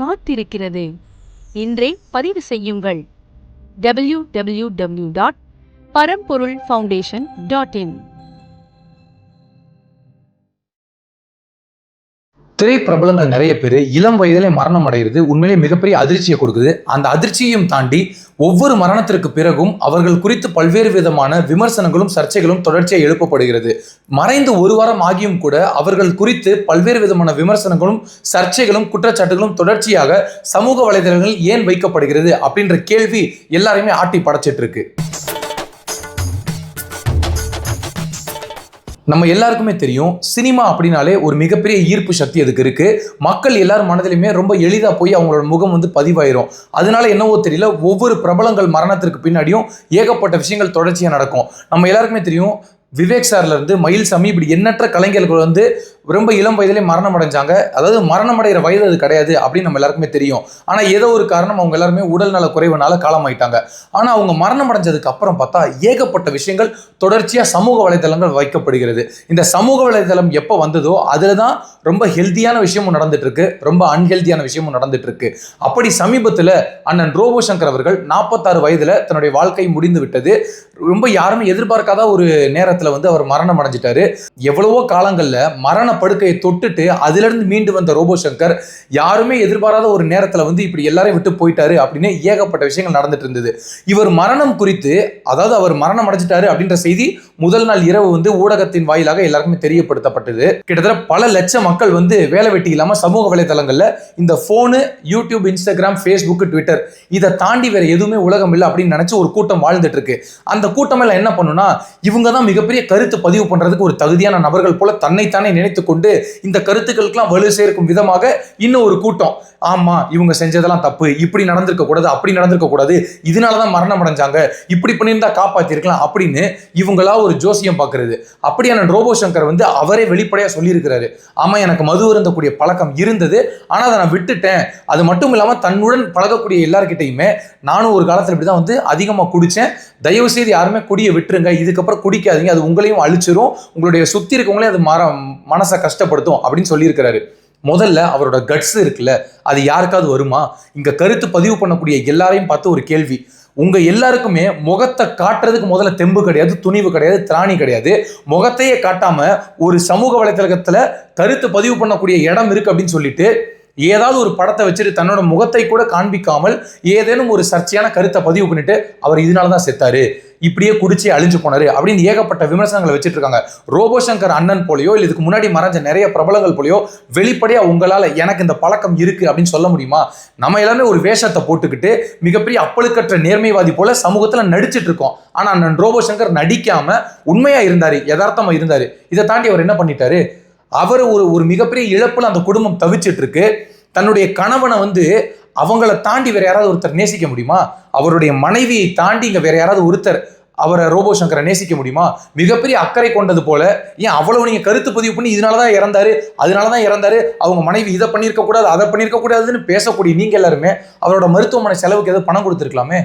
காத்திருக்கிறது. இன்றே பதிவு செய்யுங்கள். W W W dot Paramporul foundation dot in திரைப்பிரபலங்கள் நிறைய பேர் இளம் வயதிலே மரணம் அடைகிறது உண்மையிலே மிகப்பெரிய அதிர்ச்சியை கொடுக்குது. அந்த அதிர்ச்சியையும் தாண்டி ஒவ்வொரு மரணத்திற்கு பிறகும் அவர்கள் குறித்து பல்வேறு விதமான விமர்சனங்களும் சர்ச்சைகளும் தொடர்ச்சியாக எழுப்பப்படுகிறது. மறைந்து ஒரு வாரம் ஆகியும் கூட அவர்கள் குறித்து பல்வேறு விதமான விமர்சனங்களும் சர்ச்சைகளும் குற்றச்சாட்டுகளும் தொடர்ச்சியாக சமூக வலைதளங்களில் ஏன் வைக்கப்படுகிறது அப்படின்ற கேள்வி எல்லாரையுமே ஆட்டி படைச்சிட்டு இருக்கு. நம்ம எல்லாருக்குமே தெரியும் சினிமா அப்படின்னாலே ஒரு மிகப்பெரிய ஈர்ப்பு சக்தி அதுக்கு இருக்கு. மக்கள் எல்லார் மனதிலுமே ரொம்ப எளிதாக போய் அவங்களோட முகம் வந்து பதிவாயிரும். அதனால என்னவோ தெரியல ஒவ்வொரு பிரபலங்கள் மரணத்திற்கு பின்னாடியும் ஏகப்பட்ட விஷயங்கள் தொடர்ச்சியாக நடக்கும். நம்ம எல்லாருக்குமே தெரியும் விவேக் சார்ல இருந்து மயில் சாமி இப்படி எண்ணற்ற கலைஞர்கள் வந்து ரொம்ப இளம் வயதிலே மரணம் அடைஞ்சாங்க அதாவது மரணம் அடைகிற வயது அது கிடையாது அப்படின்னு நம்ம எல்லாருக்குமே தெரியும். ஆனால் ஏதோ ஒரு காரணம் அவங்க எல்லாருமே உடல் நல குறைவுனால காலமாயிட்டாங்க. ஆனால் அவங்க மரணம் அடைஞ்சதுக்கு அப்புறம் பார்த்தா ஏகப்பட்ட விஷயங்கள் தொடர்ச்சியாக சமூக வலைதளங்கள் வைக்கப்படுகிறது. இந்த சமூக வலைதளம் எப்போ வந்ததோ அதில் தான் ரொம்ப ஹெல்த்தியான விஷயமும் நடந்துட்டு இருக்கு ரொம்ப அன்ஹெல்த்தியான விஷயமும் நடந்துட்டு இருக்கு அப்படி சமீபத்தில் அண்ணன் ரோபோ சங்கர் அவர்கள் நாற்பத்தாறு வயதில் தன்னுடைய வாழ்க்கை முடிந்து விட்டது. ரொம்ப யாருமே எதிர்பார்க்காத ஒரு நேரத்தில் வந்து அவர் மரணம் அடைஞ்சிட்டாரு எவ்வளவோ காலங்களில் மரண படுக்கையை தொட்டுட்டு அதிலிருந்து மீண்டு வந்த ரோபோ சங்கர் யாருமே எதிர்பாராத ஒரு நேரத்தில் வந்து இப்படி எல்லாரையும் விட்டு போயிட்டாரு அப்படின்னு ஏகப்பட்ட விஷயங்கள் நடந்துட்டு இருந்தது. இவர் மரணம் குறித்து அதாவது அவர் மரணம் அடைஞ்சிட்டாரு அப்படின்ற செய்தி முதல் நாள் இரவு வந்து ஊடகத்தின் வாயிலாக எல்லாருக்குமே தெரியப்படுத்தப்பட்டது. கிட்டத்தட்ட பல லட்சம் மக்கள் வந்து வேலை வெட்டி இல்லாம சமூக வலைதளங்கள்ல இந்த phone YouTube Instagram Facebook Twitter இதை தாண்டி வேற எதுவுமே உலகம் இல்லை அப்படின்னு நினைச்சு ஒரு கூட்டம் வாழ்ந்துட்டு இருக்கு. அந்த கூட்டம் எல்லாம் என்ன பண்ணுனா இவங்க தான் மிகப்பெரிய கருத்து பதிவு பண்றதுக்கு ஒரு தகுதியான நபர்கள் போல தன்னைத்தானே நினைத்து கொண்டு இந்த கருத்துக்களுக்கெல்லாம் வலு சேர்க்கும் விதமாக இன்னும் ஒரு கூட்டம். ஆமா இவங்க செஞ்சதெல்லாம் தப்பு. இப்படி நடந்திருக்க கூடாது அப்படி நடந்திருக்க கூடாது. இதனாலதான் மரணம் அடைஞ்சாங்க. இப்படி பண்ணியிருந்தா காப்பாத்திருக்கலாம் அப்படின்னு இவங்களா ஒரு ஜோசியம் பார்க்கறது. அப்படியான ரோபோ சங்கர் வந்து அவரே வெளிப்படையாக சொல்லியிருக்கிறாரு. ஆமாம் எனக்கு மது இருந்தக்கூடிய பழக்கம் இருந்தது. ஆனால் அதை நான் விட்டுட்டேன். அது மட்டும் இல்லாமல் தன்னுடன் பழகக்கூடிய எல்லார்கிட்டையுமே நானும் ஒரு காலத்தில் இப்படி தான் வந்து அதிகமாக குடித்தேன் தயவு செய்து யாருமே குடியை விட்டுருங்க. இதுக்கப்புறம் குடிக்காதீங்க. அது உங்களையும் அழிச்சிரும். உங்களுடைய சுற்றி இருக்கவங்களே அது மர மனசை கஷ்டப்படுத்தும் அப்படின்னு சொல்லியிருக்கிறாரு. முதல்ல அவரோட கட்ஸ் இருக்குல்ல. அது யாருக்காவது வருமா? இங்க கருத்து பதிவு பண்ணக்கூடிய எல்லாரையும் பார்த்து ஒரு கேள்வி. உங்க எல்லாருக்குமே முகத்தை காட்டுறதுக்கு முதல்ல தெம்பு கிடையாது துணிவு கிடையாது திராணி கிடையாது. முகத்தையே காட்டாம ஒரு சமூக வலைத்தளத்துல கருத்து பதிவு பண்ணக்கூடிய இடம் இருக்கு அப்படின்னு சொல்லிட்டு ஏதாவது ஒரு படத்தை வச்சுட்டு தன்னோட முகத்தை கூட காண்பிக்காமல் ஏதேனும் ஒரு சர்ச்சையான கருத்தை பதிவு பண்ணிட்டு அவர் இதனால தான் செத்தாரு. இப்படியே குடிச்சு அழிஞ்சு போனாரு அப்படின்னு ஏகப்பட்ட விமர்சனங்களை வச்சுட்டு இருக்காங்க ரோபோ சங்கர் அண்ணன் போலயோ இல்லை இதுக்கு முன்னாடி மறைஞ்ச நிறைய பிரபலங்கள் போலயோ வெளிப்படையா உங்களால எனக்கு இந்த பழக்கம் இருக்கு அப்படின்னு சொல்ல முடியுமா? நம்ம எல்லாமே ஒரு வேஷத்தை போட்டுக்கிட்டு மிகப்பெரிய அப்பழுக்கற்ற நேர்மைவாதி போல சமூகத்துல நடிச்சிட்டு இருக்கோம் ஆனா அண்ணன் ரோபோ சங்கர் நடிக்காம உண்மையா இருந்தாரு யதார்த்தமா இருந்தாரு. இதை தாண்டி அவர் என்ன பண்ணிட்டாரு? அவர் ஒரு ஒரு மிகப்பெரிய இழப்புல அந்த குடும்பம் தவிச்சிட்டு இருக்கு தன்னுடைய கணவனை வந்து அவங்கள தாண்டி வேற யாராவது ஒருத்தர் நேசிக்க முடியுமா? அவருடைய மனைவியை தாண்டி இங்க வேற யாராவது ஒருத்தர் அவரை ரோபோ சங்கரை நேசிக்க முடியுமா? மிகப்பெரிய அக்கறை கொண்டது போல ஏன் அவ்வளவு நீங்க கருத்து பதிவு பண்ணி இதனாலதான் இறந்தாரு அதனாலதான் இறந்தாரு அவங்க மனைவி இதை பண்ணியிருக்க கூடாது அதை பண்ணியிருக்க கூடாதுன்னு பேசக்கூடிய நீங்க எல்லாருமே அவரோட மருத்துவமனை செலவுக்கு ஏதாவது பணம் கொடுத்துருக்கலாமே?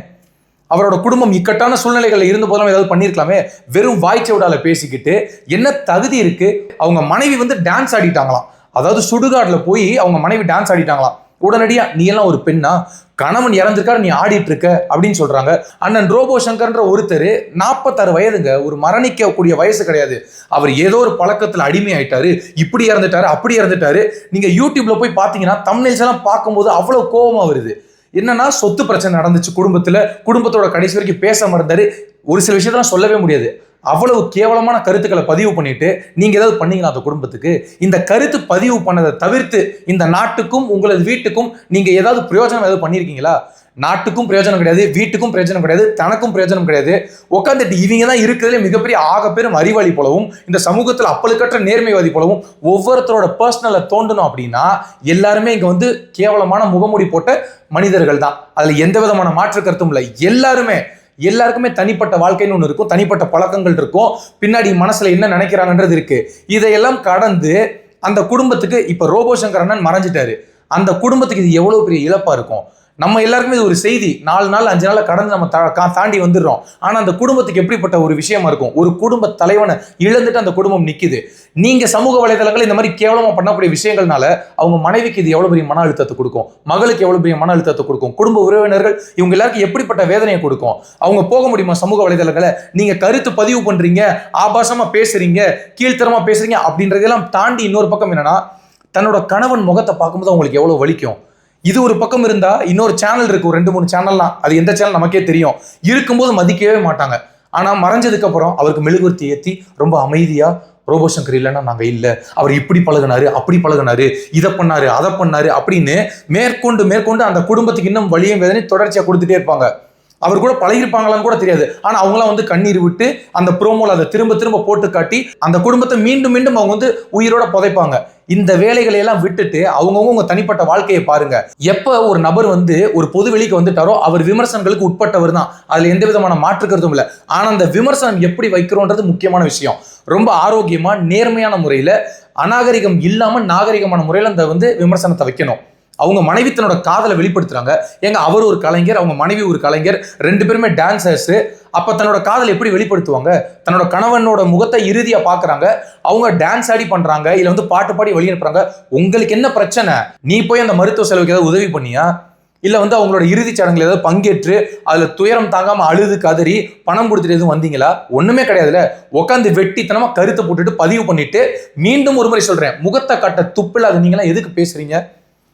அவரோட குடும்பம் இக்கட்டான சூழ்நிலைகளில் இருந்த போதும் ஏதாவது பண்ணியிருக்கலாமே? வெறும் வாய்ச்சவுடால பேசிக்கிட்டு என்ன தகுதி இருக்கு? அவங்க மனைவி வந்து டான்ஸ் ஆடிட்டாங்களாம். அதாவது சுடுகாடுல போய் அவங்க மனைவி டான்ஸ் ஆடிட்டாங்களாம். உடனடியா நீ எல்லாம் ஒரு பெண்ணா? கணவன் இறந்திருக்காரு நீ ஆடிட்டு இருக்க அப்படின்னு சொல்றாங்க. அண்ணன் ரோபோ சங்கர்ன்ற ஒருத்தர் நாற்பத்தாறு வயதுங்க. ஒரு மரணிக்கக்கூடிய வயசு கிடையாது. அவர் ஏதோ ஒரு பழக்கத்தில் அடிமை ஆயிட்டாரு இப்படி இறந்துட்டாரு அப்படி இறந்துட்டாரு. நீங்க யூடியூப்ல போய் பாத்தீங்கன்னா தமிழ்ஸ் எல்லாம் பார்க்கும்போது அவ்வளவு கோபமா வருது. என்னன்னா சொத்து பிரச்சனை நடந்துச்சு குடும்பத்துல. குடும்பத்தோட கடைசி வரைக்கும் பேச மறந்தாரு ஒரு சில விஷயத்தெல்லாம் சொல்லவே முடியாது. அவ்வளவு கேவலமான கருத்துக்களை பதிவு பண்ணிட்டு நீங்க ஏதாவது பண்ணீங்களா அந்த குடும்பத்துக்கு? இந்த கருத்து பதிவு பண்ணதை தவிர்த்து இந்த நாட்டுக்கும் உங்களது வீட்டுக்கும் நீங்க ஏதாவது பிரயோஜனம் ஏதாவது பண்ணியிருக்கீங்களா நாட்டுக்கும் பிரயோஜனம் கிடையாது வீட்டுக்கும் பிரயோஜனம் கிடையாது தனக்கும் பிரயோஜனம் கிடையாது. உட்காந்துட்டு இவங்க தான் இருக்கிறதுல மிகப்பெரிய ஆகப்பெரும் அறிவாளி போலவும் இந்த சமூகத்தில் அப்பழுக்கற்ற நேர்மைவாதி போலவும் ஒவ்வொருத்தரோட பர்சனலை தோண்டணும் அப்படின்னா எல்லாருமே இங்கே வந்து கேவலமான முகமூடி போட்ட மனிதர்கள் தான். அதில் எந்த விதமான மாற்று கருத்தும் இல்லை. எல்லாருமே எல்லாருக்குமே தனிப்பட்ட வாழ்க்கைன்னு ஒன்று இருக்கும் தனிப்பட்ட பழக்கங்கள் இருக்கும். பின்னாடி மனசில் என்ன நினைக்கிறாங்கன்றது இருக்குது இதையெல்லாம் கடந்து அந்த குடும்பத்துக்கு இப்போ ரோபோ சங்கர் அண்ணன் மறைஞ்சிட்டாரு. அந்த குடும்பத்துக்கு இது எவ்வளோ பெரிய இழப்பாக இருக்கும்? நம்ம எல்லாருக்குமே இது ஒரு செய்தி. நாலு நாள் அஞ்சு நாள் கடந்து நம்ம தா- கா- தாண்டி வந்துடுறோம். ஆனால் அந்த குடும்பத்துக்கு எப்படிப்பட்ட ஒரு விஷயமா இருக்கும்? ஒரு குடும்ப தலைவனை இழந்துட்டு அந்த குடும்பம் நிற்கிது நீங்க சமூக வலைதளங்கள் இந்த மாதிரி கேவலமாக பண்ணக்கூடிய விஷயங்கள்னால அவங்க மனைவிக்கு இது எவ்வளவு பெரிய மன அழுத்தத்தை கொடுக்கும்? மகளுக்கு எவ்வளவு பெரிய மன அழுத்தத்தை கொடுக்கும்? குடும்ப உறவினர்கள் இவங்க எல்லாருக்கும் எப்படிப்பட்ட வேதனையை கொடுக்கும்? அவங்க போக முடியுமா சமூக வலைதளங்களை? நீங்க கருத்து பதிவு பண்றீங்க ஆபாசமா பேசுறீங்க கீழ்த்தரமா பேசுறீங்க அப்படின்றதெல்லாம் தாண்டி இன்னொரு பக்கம் என்னன்னா தன்னோட கணவன் முகத்தை பார்க்கும்போது அவங்களுக்கு எவ்வளவு வலிக்கும்? இது ஒரு பக்கம் இருந்தா இன்னொரு சேனல் இருக்கு ஒரு ரெண்டு மூணு சேனல்லாம் அது எந்த சேனல் நமக்கே தெரியும். இருக்கும்போது மதிக்கவே மாட்டாங்க. ஆனா மறைஞ்சதுக்கு அப்புறம் அவருக்கு மெழுகுவர்த்தி ஏத்தி ரொம்ப அமைதியா ரோபோ சங்கர் இல்லைன்னா நாங்கள் இல்லை. அவர் இப்படி பழகுனாரு அப்படி பழகுனாரு இதை பண்ணாரு அதை பண்ணாரு அப்படின்னு மேற்கொண்டு மேற்கொண்டு அந்த குடும்பத்துக்கு இன்னும் வழியும் வேதனை தொடர்ச்சியாக கொடுத்துட்டே இருப்பாங்க. அவர் கூட பழகிருப்பாங்களான்னு கூட தெரியாது. ஆனால் அவங்களாம் வந்து கண்ணீர் விட்டு அந்த ப்ரோமோல அதை திரும்ப திரும்ப போட்டு காட்டி அந்த குடும்பத்தை மீண்டும் மீண்டும் அவங்க வந்து உயிரோட புதைப்பாங்க. இந்த வேலைகளை எல்லாம் விட்டுட்டு அவங்கவுங்க உங்க தனிப்பட்ட வாழ்க்கையை பாருங்க. எப்ப ஒரு நபர் வந்து ஒரு பொது வெளிக்கு வந்துட்டாரோ அவர் விமர்சனங்களுக்கு உட்பட்டவர் தான். அதுல எந்த விதமான மாற்று இல்லை. ஆனா அந்த விமர்சனம் எப்படி வைக்கிறோன்றது முக்கியமான விஷயம். ரொம்ப ஆரோக்கியமா நேர்மையான முறையில அநாகரிகம் இல்லாம நாகரிகமான முறையில் அந்த வந்து விமர்சனத்தை வைக்கணும். அவங்க மனைவி தன்னோட காதலை வெளிப்படுத்துறாங்க. ஏங்க அவர் ஒரு கலைஞர் அவங்க மனைவி ஒரு கலைஞர் ரெண்டு பேருமே டான்சர்ஸ் அப்ப தன்னோட காதலை எப்படி வெளிப்படுத்துவாங்க? தன்னோட கணவனோட முகத்தை இறுதியா பாக்குறாங்க. அவங்க டான்ஸ் ஆடி பண்றாங்க இல்ல வந்து பாட்டு பாடி வெளியனுப்புறாங்க உங்களுக்கு என்ன பிரச்சனை? நீ போய் அந்த மருத்துவ செலவுக்கு ஏதாவது உதவி பண்ணியா? இல்ல வந்து அவங்களோட இறுதிச் சடங்குல ஏதாவது பங்கேற்று அதுல துயரம் தாங்காம அழுது கதறி பணம் கொடுத்துட்டு எதுவும் வந்தீங்களா? ஒண்ணுமே கிடையாதுல உட்காந்து வெட்டித்தனமா கருத்தை போட்டுட்டு பதிவு பண்ணிட்டு மீண்டும் ஒரு முறை சொல்றேன். முகத்தை காட்ட அது நீங்களாம் எதுக்கு பேசுறீங்க?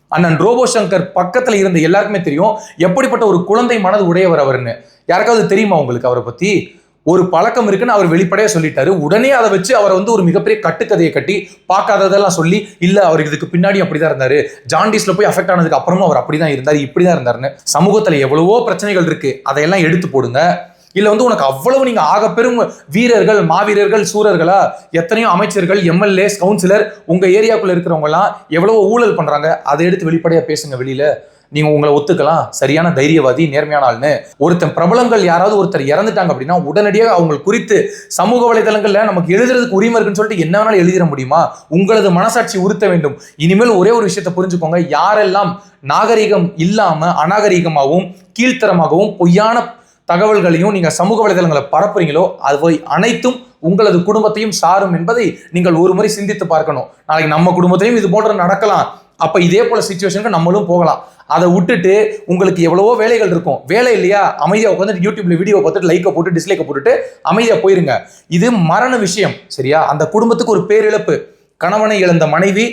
அண்ணன் ரோபோ சங்கர் பக்கத்துல இருந்த எல்லாருக்குமே தெரியும். எப்படிப்பட்ட ஒரு குழந்தை மனது உடையவர் அவர்னு. யாருக்காவது தெரியுமா உங்களுக்கு அவரை பத்தி? ஒரு பழக்கம் இருக்குன்னு அவர் வெளிப்படையா சொல்லிட்டாரு. உடனே அதை வச்சு அவரை வந்து ஒரு மிகப்பெரிய கட்டுக்கதையை கட்டி பார்க்காததெல்லாம் சொல்லி இல்ல அவர் இதுக்கு பின்னாடி அப்படிதான் இருந்தாரு. ஜாண்டிஸ்ல போய் அஃபெக்ட் ஆனதுக்கு அப்புறமும் அவர் அப்படிதான் இருந்தாரு இப்படிதான் இருந்தாருன்னு. சமூகத்துல எவ்வளவோ பிரச்சனைகள் இருக்கு. அதையெல்லாம் எடுத்து போடுங்க. இல்லை வந்து உனக்கு அவ்வளவு நீங்க ஆக பெரும் வீரர்கள் மாவீரர்கள் சூரர்களா? எத்தனையோ அமைச்சர்கள் எம்எல்ஏஸ் கவுன்சிலர் உங்க ஏரியாக்குள்ள இருக்கிறவங்கலாம் எவ்வளவோ ஊழல் பண்றாங்க. அதை எடுத்து வெளிப்படையா பேசுங்க வெளியில. நீங்க உங்களை ஒத்துக்கலாம். சரியான தைரியவாதி நேர்மையான ஆள்னு. ஒருத்தன் பிரபலங்கள் யாராவது ஒருத்தர் இறந்துட்டாங்க அப்படின்னா உடனடியாக அவங்க குறித்து சமூக வலைதளங்கள்ல நமக்கு எழுதுறதுக்கு உரிமை இருக்குன்னு சொல்லிட்டு என்ன வேணாலும் எழுதிட முடியுமா? உங்களது மனசாட்சி உறுத்த வேண்டும். இனிமேல் ஒரே ஒரு விஷயத்தை புரிஞ்சுக்கோங்க. யாரெல்லாம் நாகரிகம் இல்லாம அநாகரிகமாகவும் கீழ்த்தரமாகவும் பொய்யான தகவல்களையும் நீங்கள் சமூக வலைதளங்களை பரப்புறீங்களோ அவை அனைத்தும் உங்களது குடும்பத்தையும் சாரும் என்பதை நீங்கள் ஒரு முறை சிந்தித்து பார்க்கணும். நாளைக்கு நம்ம குடும்பத்தையும் இது போன்ற நடக்கலாம். அப்போ இதே போல சுச்சுவேஷனுக்கு நம்மளும் போகலாம். அதை விட்டுட்டு உங்களுக்கு எவ்வளவோ வேலைகள் இருக்கும். வேலை இல்லையா? அமைதியாக உட்காந்து யூடியூப்ல வீடியோ பார்த்துட்டு லைக்கை போட்டு டிஸ்லைக்கை போட்டுட்டு அமைதியாக போயிருங்க. இது மரண விஷயம் சரியா? அந்த குடும்பத்துக்கு ஒரு பேரிழப்பு. கணவனை இழந்த மனைவி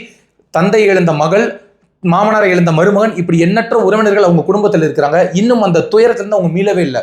தந்தை இழந்த மகள் மாமனாரை இழந்த மருமகன் இப்படி எண்ணற்ற உறவினர்கள் அவங்க குடும்பத்தில் இருக்கிறாங்க. இன்னும் அந்த துயரத்திலிருந்து அவங்க மீளவே இல்லை.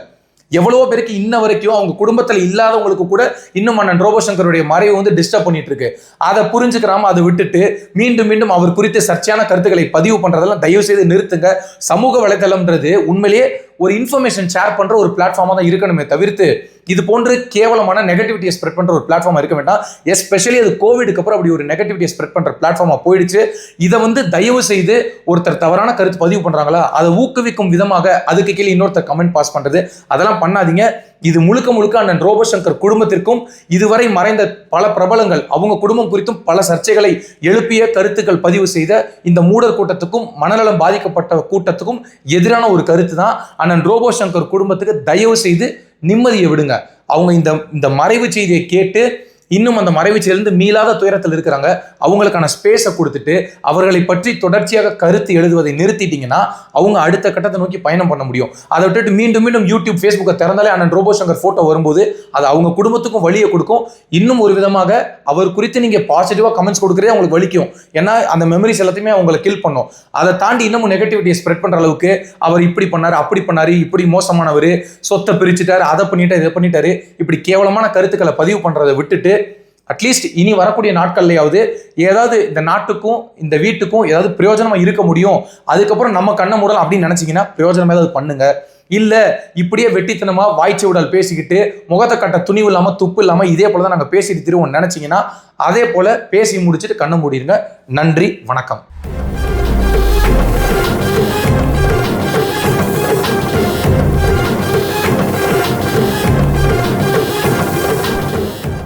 எவ்வளவோ பேருக்கு இன்ன வரைக்கும் அவங்க குடும்பத்தில் இல்லாதவங்களுக்கு கூட இன்னும் அண்ணன் ரோபோசங்கருடைய மறைவு வந்து டிஸ்டர்ப் பண்ணிட்டு இருக்கு அதை புரிஞ்சுக்கிறாம அதை விட்டுட்டு மீண்டும் மீண்டும் அவர் குறித்த சர்ச்சையான கருத்துக்களை பதிவு பண்றதெல்லாம் தயவு செய்து நிறுத்துங்க. சமூக வலைதளம்ன்றது உண்மையிலேயே ஒரு இன்ஃபர்மேஷன் ஷேர் பண்ற ஒரு பிளாட்ஃபார்மா தான் இருக்கணுமே தவிர்த்து இது போன்று கேவலமான நெகட்டிவிட்டியை ஸ்ப்ரெட் பண்ற ஒரு பிளாட்ஃபார்ம் இருக்க வேண்டாம். எஸ்பெஷலி அது கோவிடுக்கு அப்புறம் அப்படி ஒரு நெகட்டிவிட்டியை ஸ்ப்ரெட் பண்ற பிளாட்ஃபார்மா போயிடுச்சு. இதை வந்து தயவு செய்து ஒருத்தர் தவறான கருத்து பதிவு பண்றாங்களா அதை ஊக்குவிக்கும் விதமாக அதுக்கு கீழே இன்னொருத்தர் கமெண்ட் பாஸ் பண்றது அதெல்லாம் பண்ணாதீங்க. இது முழுக்க முழுக்க அண்ணன் ரோபோசங்கர் குடும்பத்திற்கும் இதுவரை மறைந்த பல பிரபலங்கள் அவங்க குடும்பம் குறித்தும் பல சர்ச்சைகளை எழுப்பிய கருத்துக்கள் பதிவு செய்த இந்த மூடர் கூட்டத்துக்கும் மனநலம் பாதிக்கப்பட்ட கூட்டத்துக்கும் எதிரான ஒரு கருத்து தான் அண்ணன் ரோபோசங்கர் குடும்பத்துக்கு தயவு செய்து நிம்மதியை விடுங்க. அவங்க இந்த இந்த மறைவு செய்தியை கேட்டு இன்னும் அந்த மறைவு மீளாத துயரத்தில் இருக்கிறாங்க. அவங்களுக்கான ஸ்பேஸை கொடுத்துட்டு அவர்களை பற்றி தொடர்ச்சியாக கருத்து எழுதுவதை நிறுத்திட்டீங்கன்னா அவங்க அடுத்த கட்டத்தை நோக்கி பயணம் பண்ண முடியும். அதை விட்டுட்டு மீண்டும் மீண்டும் யூடியூப் ஃபேஸ்புக்கை திறந்தாலே அண்ணன் ரோபோ சங்கர் வரும்போது அது அவங்க குடும்பத்துக்கும் வழியை கொடுக்கும். இன்னும் ஒரு விதமாக அவர் குறித்து நீங்கள் பாசிட்டிவாக கமெண்ட்ஸ் கொடுக்குறதே அவங்களுக்கு வலிக்கும். ஏன்னா அந்த மெமரிஸ் எல்லாத்தையுமே அவங்களை கில் பண்ணும். அதை தாண்டி இன்னமும் நெகட்டிவிட்டியை ஸ்ப்ரெட் பண்ணுற அளவுக்கு அவர் இப்படி பண்ணார் அப்படி பண்ணார் இப்படி மோசமானவர் சொத்தை பிரிச்சுட்டார் அதை பண்ணிட்டார் இதை பண்ணிட்டாரு இப்படி கேவலமான கருத்துக்களை பதிவு பண்ணுறதை விட்டுட்டு அட்லீஸ்ட் இனி வரக்கூடிய நாட்கள்லையாவது ஏதாவது இந்த நாட்டுக்கும் இந்த வீட்டுக்கும் ஏதாவது பிரயோஜனமாக இருக்க முடியும். அதுக்கப்புறம் நம்ம கண்ணை மூடலாம் அப்படின்னு நினச்சிங்கன்னா பிரயோஜனம் ஏதாவது பண்ணுங்க. இல்லை இப்படியே வெட்டித்தனமாக வாய்ச்சி உடல் பேசிக்கிட்டு முகத்தை கட்ட துணிவு இல்லாமல் துப்பு இல்லாமல் இதே போல தான் நாங்கள் பேசிட்டு திருவோம் நினச்சிங்கன்னா அதே போல் பேசி முடிச்சுட்டு கண்ணை மூடிடுங்க நன்றி வணக்கம்.